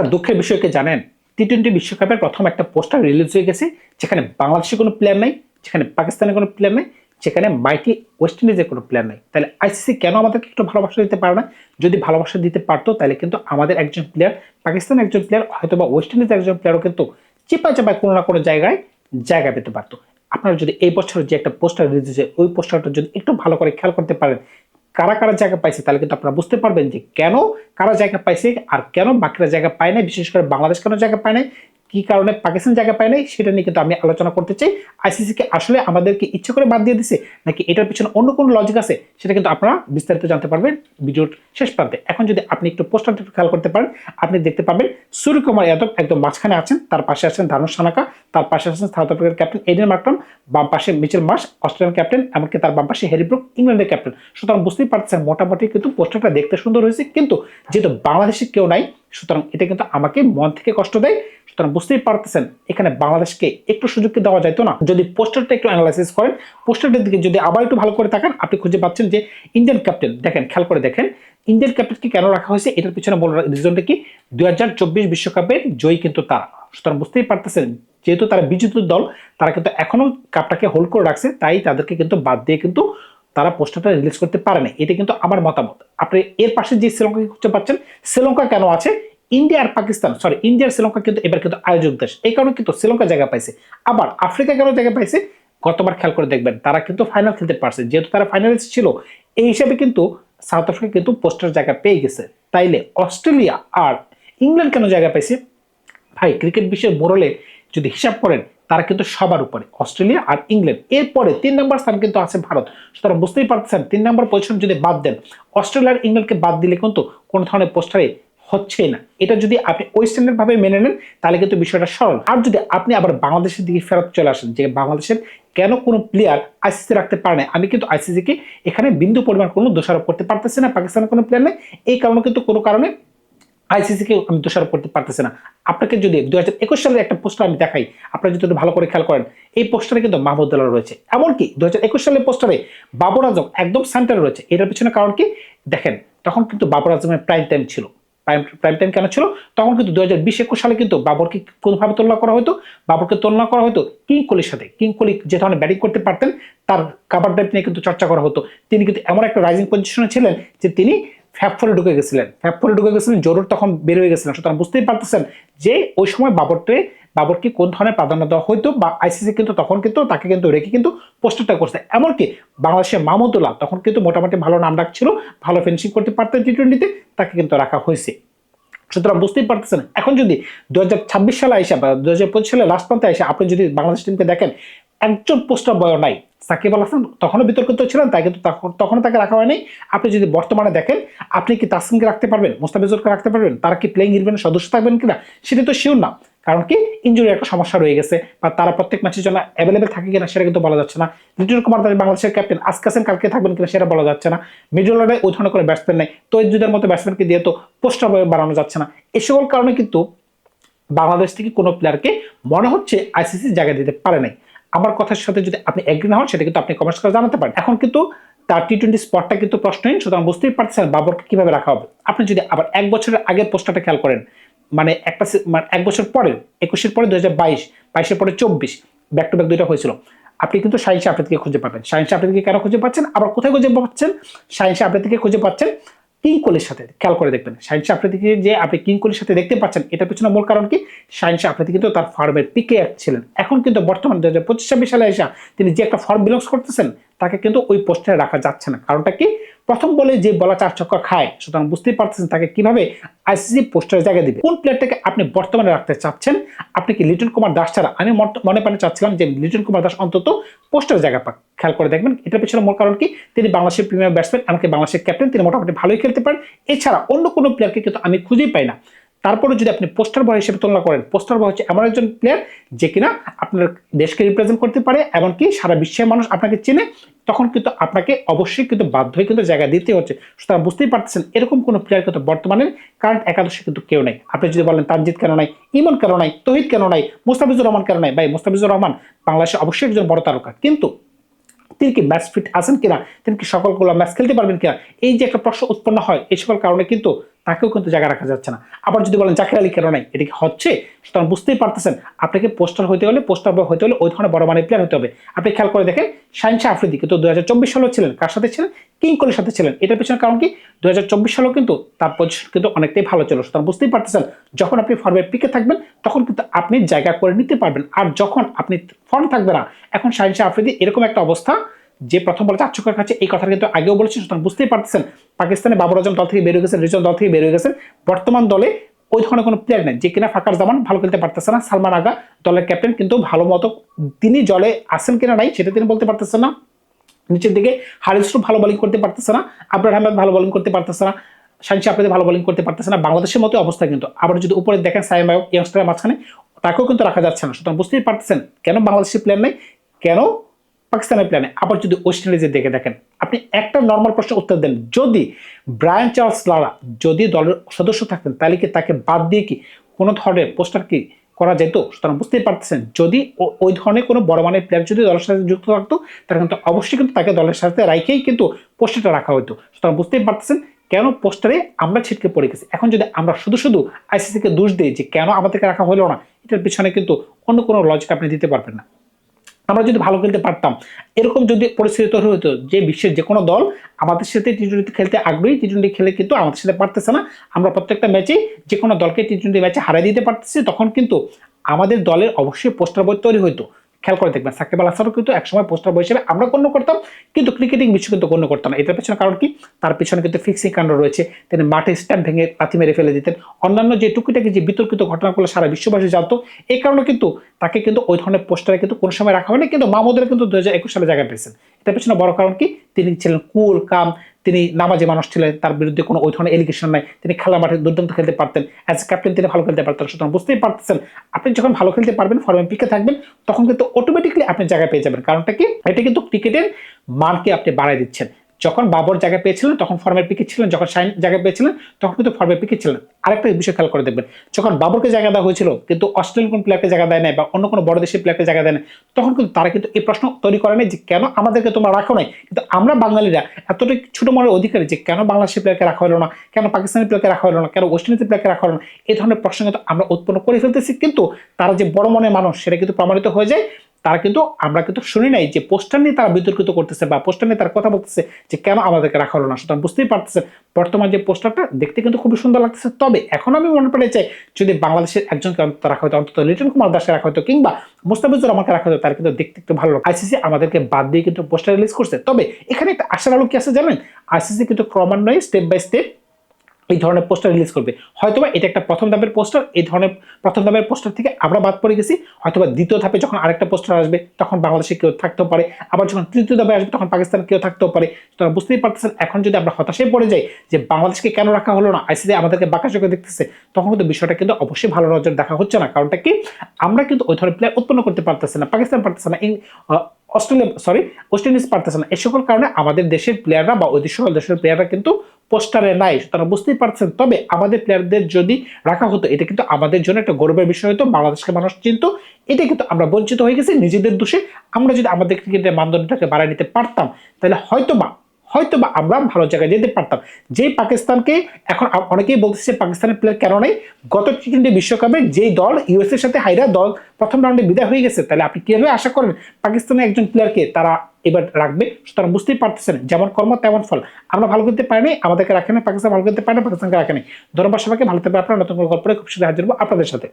একটা দুঃখের বিষয়কে জানেন? টি টোয়েন্টি বিশ্বকাপের প্রথম একটা পোস্টার রিলিজ হয়ে গেছে, যেখানে বাংলাদেশের কোনো প্লেয়ার নাই, যেখানে পাকিস্তানের কোনো প্লেয়ার নাই, যেখানে মাইটি ওয়েস্ট ইন্ডিজের কোনো প্লেয়ার নাই। তাহলে আইসিসি কেন আমাদেরকে একটু ভালোবাসা দিতে পারে না? যদি ভালোবাসা দিতে পারতো, তাহলে কিন্তু আমাদের একজন প্লেয়ার পাকিস্তানের একজন প্লেয়ার হয়তো বা ওয়েস্ট ইন্ডিজের একজন প্লেয়ারও কিন্তু চিপায় চাপায় কোনো না কোনো জায়গায় জায়গা পেতে পারতো। আপনারা যদি এই বছর যে একটা পোস্টার রিলিজ হয়েছে, ওই পোস্টারটা যদি একটু ভালো করে খেয়াল করতে পারেন কারা কারা জায়গা পাইছে, তাহলে কিন্তু আপনারা বুঝতে পারবেন যে কেন কারা জায়গা পাইছে আর কেন বাকিরা জায়গা পায় নাই, বিশেষ করে বাংলাদেশ কেন জায়গা পায় নাই কি কারণে পাকিস্তান জায়গা পায় নাই সেটা নিয়ে কিন্তু আমি আলোচনা করতে চাই। আইসিসি কে আসলে আমাদেরকে ইচ্ছে করে বাদ দিয়ে দিছে নাকি এটার পিছনে অন্য কোনো লজিক আছে সেটা কিন্তু আপনারা বিস্তারিত জানতে পারবেন ভিডিওর শেষ প্রান্তে। এখন যদি আপনি একটু পোস্টারটা খেয়াল করতে পারেন, আপনি দেখতে পাবেন সূর্যকুমার যাদব একদম মাঝখানে আছেন, তার পাশে আছেন ধানুষ সানাকা, তার পাশে আছেন সাউথ আফ্রিকার ক্যাপ্টেন এডেন মার্টন বাম পাশে মিচেল মাস অস্ট্রেলিয়ান ক্যাপ্টেন এমনকি তার বাম পাশে হ্যারি ব্রুক, ইংল্যান্ডের ক্যাপ্টেন সুতরাং বুঝতেই পারছেন, মোটামুটি কিন্তু পোস্টারটা দেখতে সুন্দর হয়েছে, কিন্তু যেহেতু বাংলাদেশে কেউ নাই সুতরাং এটা কিন্তু আমাকে মন থেকে কষ্ট দেয়। সুতরাং বুঝতেই পারতেছেন, এখানে বাংলাদেশকে একটু সুযোগ দেওয়া যাইতো না? যদি পোস্টারটা একটু অ্যানালাইসিস করেন, পোস্টারটার দিকে যদি আবার একটু ভালো করে তাকান, আপনি খুঁজে পাচ্ছেন যে ইন্ডিয়ান ক্যাপ্টেন দেখেন, খেয়াল করে দেখেন ইন্ডিয়ান ক্যাপ্টেনকে কেন রাখা হয়েছে? এটার পিছনে বড় রিজনটা কি? দুই হাজার চব্বিশ বিশ্বকাপের জয়ী কিন্তু তারা। সুতরাং বুঝতেই পারতেছেন, যেহেতু তারা বিজিত দল, তারা কিন্তু এখনও কাপটাকে হোল্ড করে রাখছে, তাই তাদেরকে কিন্তু বাদ দিয়ে কিন্তু তারা পোস্টারটা রিলিজ করতে পারে না এটা কিন্তু আমার মতামত। আপনি এর পাশে যে শ্রীলঙ্কাকে খুঁজে পাচ্ছেন, শ্রীলঙ্কা কেন আছে? ইন্ডিয়া আর পাকিস্তান সরি ইন্ডিয়া আর শ্রীলঙ্কা কিন্তু এবার কিন্তু আয়োজক দেশ। এই কারণে কিন্তু শ্রীলঙ্কা জায়গা পাইছে। আবার আফ্রিকা কেন জায়গা পাইছে? গতবার খেয়াল করে দেখবেন, তারা কিন্তু ফাইনাল খেলতে পারছে। যেহেতু তারা ফাইনালিস্ট ছিল, এই হিসাবে কিন্তু সাউথ আফ্রিকা কিন্তু পোস্টার জায়গা পেয়ে গেছে। তাইলে অস্ট্রেলিয়া আর ইংল্যান্ড কেন জায়গা পাইছে? ভাই, ক্রিকেট বিশ্বের মোড়লে যদি হিসাব করেন তারা কিন্তু সবার উপরে, অস্ট্রেলিয়া আর ইংল্যান্ড। এরপরে তিন নম্বর স্থান কিন্তু আছে ভারত। সুতরাং বুঝতেই পারতেছেন, তিন নম্বর পজিশন যদি বাদ দেন, অস্ট্রেলিয়া আর ইংল্যান্ডকে বাদ দিলে কিন্তু কোনো ধরনের পোস্টারে হচ্ছেই না। এটা যদি আপনি ওয়েস্টার্নের ভাবে মেনে নেন, তাহলে কিন্তু বিষয়টা সরল। আর যদি আপনি আবার বাংলাদেশের দিকে ফেরত চলে আসেন, যে বাংলাদেশের কেন কোনো প্লেয়ার আইসিসি রাখতে পারে না আমি কিন্তু আইসিসিকে এখানে বিন্দু পরিমাণ কোনো দোষারোপ করতে পারতেছি না, পাকিস্তানের কোনো প্লেয়ার নেই, এই কারণে কিন্তু কোনো কারণে আইসিসিকে আমি দোষারোপ করতে পারতেছি না। আপনাকে যদি দু হাজার একুশ সালের একটা পোস্টার আমি দেখাই, আপনারা যদি ভালো করে খেয়াল করেন, এই পোস্টারে কিন্তু মাহমুদুল্লাহ রয়েছে। এমনকি দু হাজার একুশ সালের পোস্টারে বাবর আজম একদম সেন্টারে রয়েছে। এটার পিছনে কারণ কি? দেখেন, তখন কিন্তু বাবর আজমের প্রাইম টাইম ছিল। প্রাইম প্রাইম টাইম কেন ছিল? তখন কিন্তু দু হাজার বিশ একুশ সালে কিন্তু বাবরকে কোনোভাবে তুলনা করা হতো। বাবরকে তুলনা করা হতো কিং কোহলির সাথে। কিং কোহলি যে ধরনের ব্যাটিং করতে পারতেন, তার কাবার ড্রাইভ নিয়ে কিন্তু চর্চা করা হতো। তিনি কিন্তু এমন একটা রাইজিং পজিশনে ছিলেন যে তিনি ফ্যাপ ফোরে ঢুকে গেছিলেন। ফ্যাপ ফোরে ঢুকে গেছিলেন, জরুর তখন বের হয়ে গেছিলেন। সুতরাং বুঝতেই পারতেছেন যে ওই সময় বাবরকে বাবরকে কোন ধরনের প্রাধান্য দেওয়া হইতো বা আইসিসি কিন্তু তখন কিন্তু তাকে কিন্তু রেখে কিন্তু পোস্টারটা করছে। এমনকি বাংলাদেশের মাহমুদুল্লাহ তখন কিন্তু মোটামুটি ভালো নাম ডাকছিল, ভালো ফেন্সিং করতে পারতেন টি টোয়েন্টিতে তাকে কিন্তু রাখা হয়েছে। সুতরাং বুঝতেই পারতেছেন। এখন যদি দু হাজার ছাব্বিশ সালে আইসা বা দু হাজার পঁচিশ সালে লাস্ট প্রান্তে আইসা, আপনি যদি বাংলাদেশ টিমকে দেখেন একজন পোস্টার বয় নাই। সাকিব আল হাসান তখনও বিতর্কিত ছিলেন, তাই কিন্তু তখন তখনও তাকে রাখা হয়নি। আপনি যদি বর্তমানে দেখেন, আপনি কি তাসিমকে রাখতে পারবেন, মোস্তাফিজুরকে রাখতে পারবেন, তারা কি প্লেইং ইলেভেনের সদস্য থাকবেন কিনা, সেটা তো শিওর না। কারণ কি ইঞ্জুরি একটা সমস্যা রয়ে গেছে, বা তারা প্রত্যেক ম্যাচের জন্য অ্যাভেলেবেল থাকে কিনা সেটা কিন্তু বলা যাচ্ছে না। লিটন কুমার দাস বাংলাদেশের ক্যাপ্টেন আজকে আছেন কালকে থাকবেন কিনা সেটা বলা যাচ্ছে না। মিডল অর্ডারে ওই ধরনের কোনো ব্যাটসম্যান নেই। তো যুদের মতো ব্যাটসম্যানকে দিয়ে তো পোস্টার বাড়ানো যাচ্ছে না। এই সকল কারণে কিন্তু বাংলাদেশ থেকে কোনো প্লেয়ারকে মনে হচ্ছে আইসিসি জায়গা দিতে পারে নাই। আমার কথার সাথে যদি আপনি এগ্রি না হন, সেটা কিন্তু আপনি কমেন্টস করে জানাতে পারেন। এখন কিন্তু তার টি টোয়েন্টি স্পটটা কিন্তু প্রশ্নহীন সুতরাং বুঝতেই পারছেন বাবরকে কীভাবে রাখা হবে। আপনি যদি আবার এক বছরের আগের পোস্টারটা খেয়াল করেন মানে একটা মানে এক বছর পরে, একুশের পরে দু হাজার বাইশ, বাইশের পরে চব্বিশ ব্যাক টু ব্যাক দুইটা হয়েছিল। আপনি কিন্তু সায়েন্স আফ্রিদিকে খুঁজে পাবেন। সায়েন্স আফ্রিদিকে কেন খুঁজে পাচ্ছেন? আবার কোথায় খুঁজে পাচ্ছেন? সায়েন্স আফ্রিদিকে খুঁজে পাচ্ছেন কিং কোহলির সাথে, খেয়াল করে দেখবেন। সায়েন্স আফ্রিদিকে যে আপনি কিং কোহলির সাথে দেখতে পাচ্ছেন, এটার পিছনে মূল কারণ কি? সায়েন্স আফ্রিদি কিন্তু তার ফর্মের পিকে ছিলেন। এখন কিন্তু বর্তমান দু হাজার পঁচিশ ছাব্বিশ সালে এসে তিনি যে একটা ফর্ম বিলংস করতেছেন, তাকে কিন্তু ওই পোস্টে রাখা যাচ্ছে না। কারণটা কি? প্রথম বলে যে বলা চার চক্কর খায়, সুতরাং বুঝতেই পারতেছেন তাকে কীভাবে আইসিসি পোস্টারে জায়গা দিবে। কোন প্লেয়ারটাকে আপনি বর্তমানে রাখতে চাচ্ছেন? আপনি কি লিটন কুমার দাস ছাড়া? আমি মনে প্রাণে চাচ্ছিলাম যে লিটন কুমার দাস অন্তত পোস্টারে জায়গা পাক। খেয়াল করে দেখবেন, এটার পিছনে মূল কারণ কি? তিনি বাংলাদেশের প্রিমিয়ার ব্যাটসম্যান আমাকে বাংলাদেশের ক্যাপ্টেন তিনি মোটামুটি ভালোই খেলতে পারেন। এছাড়া অন্য কোনো প্লেয়ারকে কিন্তু আমি খুঁজেই পাই না। তারপরে যদি আপনি পোস্টার বয় হিসেবে তুলনা করেন পোস্টার বয় হচ্ছে এমন একজন প্লেয়ার যে কিনা আপনার দেশকে রিপ্রেজেন্ট করতে পারে, এমনকি সারা বিশ্বের মানুষ আপনাকে চেনে, তখন কিন্তু আপনাকে অবশ্যই কিন্তু বাধ্য হয়ে কিন্তু জায়গা দিতে হচ্ছে। সুতরাং বুঝতেই পারতেছেন, এরকম কোনো প্লেয়ার কিন্তু বর্তমানে কারেন্ট একাদশে কিন্তু কেউ নেই। আপনি যদি বলেন তানজিদ কেন নাই, ইমন কেন নাই, তহিদ কেন নাই, মুস্তাফিজুর রহমান কেন নাই, ভাই, মুস্তাফিজুর রহমান বাংলাদেশে অবশ্যই একজন বড় তারকা। কিন্তু তিনি কি ম্যাচ ফিট আছেন কিনা, তিনি কি সকলগুলো ম্যাচ খেলতে পারবেন কিনা, এই যে একটা প্রশ্ন উৎপন্ন হয়, এই সকল কারণে কিন্তু তাকেও কিন্তু জায়গা রাখা যাচ্ছে না। আবার যদি বলেন জাকির আলী কেন নাই? এটা কি হচ্ছে? সুতরাং বুঝতেই পারতেছেন, আপনাকে পোস্টার হইতে হলে, পোস্টার বয় হইতে হলে ওই ধরনের বড় মানের প্লেয়ার হতে হবে। আপনি খেয়াল করে দেখেন শাহিনশা আফ্রিদি কিন্তু দু হাজার চব্বিশ সালেও ছিলেন, কার সাথে ছিলেন? কিং কোহলির সাথে ছিলেন। এটার পিছনে কারণ কি? দু হাজার চব্বিশ সালেও কিন্তু তার পজিশন কিন্তু অনেকটাই ভালো ছিল। সুতরাং বুঝতেই পারতেছেন, যখন আপনি ফর্মের পিকে থাকবেন, তখন কিন্তু আপনি জায়গা করে নিতে পারবেন। আর যখন আপনি ফর্ম থাকবে না, এখন শাহিনশা আফ্রিদি এরকম একটা অবস্থা যে প্রথম বলে চারচকের কাছে এই কথা কিন্তু আগেও বলেছি, সুতরাং বুঝতেই পারতেছেন। পাকিস্তানে বাবর আজম দল থেকে বেরিয়ে গেছেন, রিজন দল থেকে বেরিয়ে গেছেন। বর্তমান দলে ওই ধরনের কোনো প্লেয়ার নেই। যে কিনা ফাঁকার জামান, ভালো খেলতে পারতেছে না। সালমান আগা দলের ক্যাপ্টেন কিন্তু ভালো মতো তিনি জলে আসেন কিনা নাই, সেটা তিনি বলতে পারতেছেন না। নিচের দিকে হারিসরু ভালো বোলিং করতে পারতেছে না। আবরার আহমেদ ভালো বোলিং করতে পারতেছে না। শাহিন আফ্রিদি ভালো বোলিং করতে পারতেছে না। বাংলাদেশের মতো অবস্থা কিন্তু। আবার যদি উপরে দেখেন সাইম ইয়াংস্টারের মাঝখানে, তাকেও কিন্তু রাখা যাচ্ছে না। সুতরাং বুঝতেই পারতেছেন, কেন বাংলাদেশের প্লেয়ার নেই? কেন পাকিস্তানের প্ল্যানে আবার যদি ওয়েস্ট ইন্ডিজে দেখে দেখেন, আপনি একটা নর্মাল প্রশ্ন উত্তর দেন, যদি ব্রায়ান চার্লস লারা যদি দলের সদস্য থাকতেন, তাহলে কি তাকে বাদ দিয়ে কি কোনো ধরনের পোস্টার কি করা যেত? সুতরাং বুঝতেই পারতেছেন, যদি ওই ধরনের কোনো বড় মানের প্লেয়ার যদি দলের সাথে যুক্ত থাকতো, তাহলে কিন্তু অবশ্যই কিন্তু তাকে দলের সাথে রাখেই কিন্তু পোস্টারটা রাখা হতো সুতরাং বুঝতেই পারতেছেন কেন পোস্টারে আমরা ছিটকে পড়ে গেছি। এখন যদি আমরা শুধু শুধু আইসিসিকে দোষ দিই যে কেন আমাদেরকে রাখা হলো না, এটার পিছনে কিন্তু অন্য কোনো লজিক আপনি দিতে পারবেন না। আমরা যদি ভালো খেলতে পারতাম। এরকম যদি পরিস্থিতি তৈরি হতো যে বিশ্বের যে কোনো দল আমাদের সাথে টি টোয়েন্টি খেলতে আগ্রহী টি টোয়েন্টি খেলে কিন্তু আমাদের সাথে পারতেছে না। আমরা প্রত্যেকটা ম্যাচে যে কোনো দলকে টি টোয়েন্টি ম্যাচে হারিয়ে দিতে পারতেছি, তখন কিন্তু আমাদের দলের অবশ্যই পোস্টার বই তৈরি হতো খেয়াল করে দেখবেন, সাকিব আল হাসানও কিন্তু একসময় পোস্টার বই হিসেবে আমরা গণ্য করতাম, কিন্তু ক্রিকেটিং বিশ্ব কিন্তু গণ্য করতাম না। এটার পেছনে কারণ কি? তার পেছনে কিন্তু ফিক্সিং কাণ্ড রয়েছে। তিনি মাঠে স্ট্যাম্প ভেঙে লাথি মেরে ফেলে দিতেন। অন্যান্য যে টুকিটাকি যে বিতর্কিত ঘটনাগুলো সারা বিশ্ববাসী জানতো, এই কারণে কিন্তু তাকে কিন্তু ওই ধরনের পোস্টারে কিন্তু কোনো সময় রাখা হয়নি, কিন্তু মামুদের কিন্তু দু হাজার একুশ সালে জায়গা পেয়েছেন। এটার পেছনে বড় কারণ কি? তিনি ছিলেন কুল, কাম, তিনি নামাজি মানুষ ছিলেন, তার বিরুদ্ধে কোনো ওই ধরনের এলিগেশন নাই, তিনি খেলা মাঠে দুর্দান্ত খেলতে পারতেন। অ্যাজ ক্যাপ্টেন তিনি ভালো খেলতে পারতেন, সুতরাং বুঝতেই পারতেছেন। আপনি যখন ভালো খেলতে পারবেন ফর্মে পিকে থাকবেন, তখন কিন্তু অটোমেটিকলি আপনি জায়গা পেয়ে যাবেন। কারণটা কি? এটা কিন্তু ক্রিকেটের মানকে আপনি বাড়ায় দিচ্ছেন। যখন বাবর জায়গা পেয়েছিলেন, তখন ফর্মের পিকে ছিলেন, যখন শাইন জায়গা পেয়েছিলেন, তখন কিন্তু ফর্মের পিকে ছিলেন। আরেকটা বিষয় খেয়াল করে দেখবেন, যখন বাবরকে জায়গা দেওয়া হয়েছিল, কিন্তু অস্ট্রেলিয়ান কোন প্লেয়ারকে জায়গা দেয় নাই বা অন্য কোনো বড় দেশের প্লেয়ারকে জায়গা দেয় না তখন কিন্তু তারা কিন্তু এই প্রশ্ন তৈরি করে নাই যে, কেন আমাদেরকে তোমরা রাখো নাই? কিন্তু আমরা বাঙালিরা এতটাই ছোট মনের অধিকারী যে, কেন বাংলাদেশের প্লেয়ারকে রাখা হলো না? কেন পাকিস্তানি প্লেয়ারকে রাখা হলো না? কেন ওয়েস্ট ইন্ডিজের প্লেয়ারকে রাখা হলো না? এই ধরনের প্রশ্ন কিন্তু আমরা উৎপন্ন করে ফেলতেছি, কিন্তু তারা যে বড় মনের মানুষ, সেটা কিন্তু প্রমাণিত হয়ে যায়। তারা কিন্তু, আমরা কিন্তু শুনি নাই যে পোস্টার নিয়ে তারা বিতর্কিত করতেছে বা পোস্টার নিয়ে তারা কথা বলতেছে যে কেন আমাদেরকে রাখা হলো না। সুতরাং বুঝতেই পারতেছে বর্তমান যে পোস্টারটা দেখতে কিন্তু খুবই সুন্দর লাগতেছে। তবে এখন আমি মনে পড়ে চাই যদি বাংলাদেশের একজনকে অন্তত রাখা হতো, অন্তত লিটন কুমার দাসকে রাখা হতো কিংবা মুস্তাফিজুর রহমানকে রাখা হতো, তার কিন্তু দেখতে একটু ভালো লাগে আইসিসি আমাদেরকে বাদ দিয়ে কিন্তু পোস্টার রিলিজ করছে। তবে এখানে একটা আশার আলো কি আছে জানেন? আইসিসি কিন্তু ক্রমান্বয়ে স্টেপ বাই স্টেপ এই ধরনের পোস্টার রিলিজ করবে। হয়তোবা এটা একটা প্রথম ধাপের পোস্টার এই ধরনের প্রথম ধাপের পোস্টার থেকে আমরা বাদ পড়ে গেছি, হয়তোবা দ্বিতীয় ধাপে যখন আরেকটা পোস্টার আসবে, তখন বাংলাদেশে কেউ থাকতেও পারে, আবার যখন তৃতীয় ধাপে আসবে, তখন পাকিস্তান কেউ থাকতেও পারে। তোমরা বুঝতেই পারতেছেন, এখন যদি আমরা হতাশায় পড়ে যাই যে বাংলাদেশকে কেন রাখা হলো না আইসিসি আমাদেরকে বাঁকা চোখে দেখতেছে, তখন কিন্তু বিষয়টা কিন্তু অবশ্যই ভালো নজর দেখা হচ্ছে না। কারণটা কি? আমরা কিন্তু ওই ধরনের প্লেয়ার উৎপন্ন করতে পারতেছি না, পাকিস্তান পারতেছে না অস্ট্রেলিয়া সরি ওয়েস্ট ইন্ডিজ পারতেছে না। এই সকল কারণে আমাদের দেশের প্লেয়াররা বা ওই সকল দেশের প্লেয়াররা কিন্তু পোস্টারে নাই। তারা বুঝতেই পারছেন। তবে আমাদের প্লেয়ারদের যদি রাখা হতো, এটা কিন্তু আমাদের জন্য একটা গর্বের বিষয় হতো বাংলাদেশকে মানুষ চিনত এটা কিন্তু আমরা বঞ্চিত হয়ে গেছি। নিজেদের দোষে আমরা যদি আমাদের ক্রিকেটের মানদণ্ডটাকে বাড়ায় নিতে পারতাম, তাহলে হয়তো বা হয়তো বা আমরা ভালো জায়গায় যেতে পারতাম। যেই পাকিস্তানকে এখন অনেকেই বলতেছে পাকিস্তানের প্লেয়ার কেন নেই? গত টি টোয়েন্টি বিশ্বকাপে যেই দল ইউএস এর সাথে হাইরা দল প্রথম রাউন্ডে বিদায় হয়ে গেছে, তাহলে আপনি কীভাবে আশা করেন পাকিস্তানের একজন প্লেয়ারকে তারা এবার রাখবে? সুতরাং বুঝতেই পারতেছেন, যেমন কর্ম, তেমন ফল। আমরা ভালো করতে পারিনি আমাদেরকে রাখেনি পাকিস্তান ভালো করতে পারেনি পাকিস্তানকে রাখেনি ধন্যবাদ সবাইকে, ভালো থাকবে আপনারা, নতুন কোনো গল্পে খুব সাথে হাজির হব আপনাদের সাথে।